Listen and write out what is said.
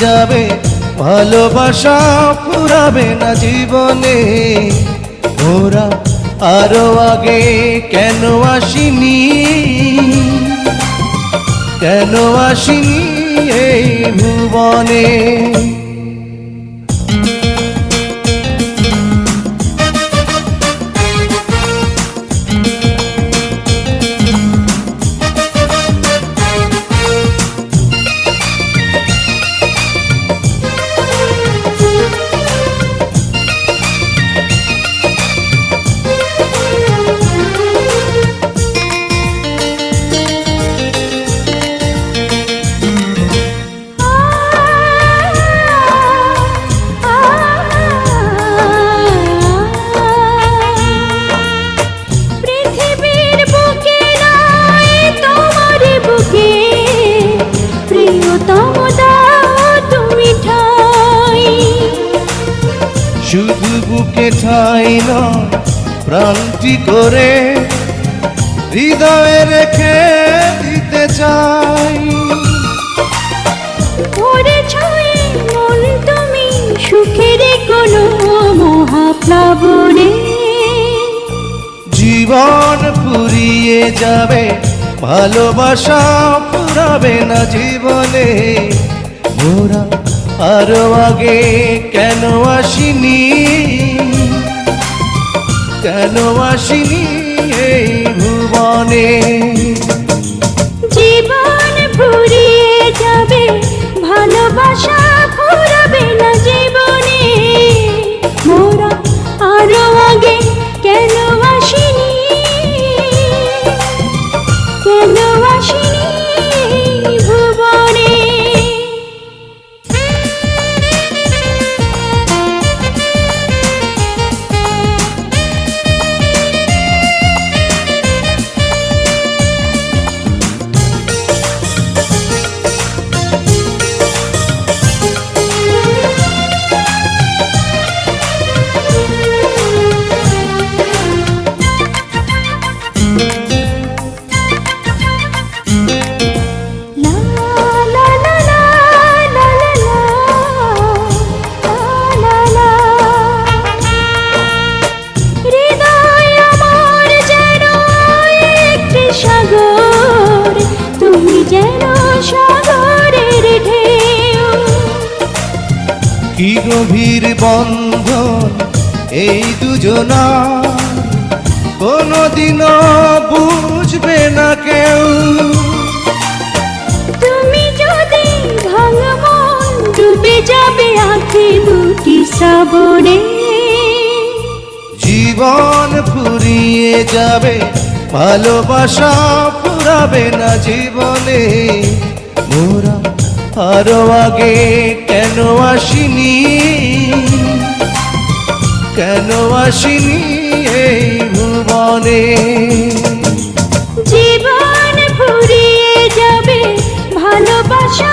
যাবে ভালোবাসা ফুরাবে না জীবনে। ওরা আরও আগে কেন আসিনি? কেন আসিনি এই ভুবনে? নয় প্রাণটি করে হৃদয়ে রেখে দিতে চাই। তুমি সুখের কোনো মহাপ্লাবনে। জীবন ফুরিয়ে যাবে ভালোবাসা পুরাবে না জীবনে। মোরা আরও আগে কেন আসিনি? কেন আসিনি এই ভুবনে। জীবন ফুরিয়ে যাবে, ভালোবাসা ফুরাবে না জীবনে। মোরা আরও আগে কেন কি গভীর বন্ধন এই দুজনা। কোনদিনও বুঝবে না কেউ। তুমি যদি ভাঙমন ডুবে যাবে আঁখি দুটি শ্রাবণে জীবন ফুরিয়ে যাবে ভালোবাসা ফুরাবে না জীবনে। মোরা আরও আগে কেন আসিনি? কেন আসিনি এই ভুবনে? জীবন ফুরিয়ে যাবে ভালোবাসা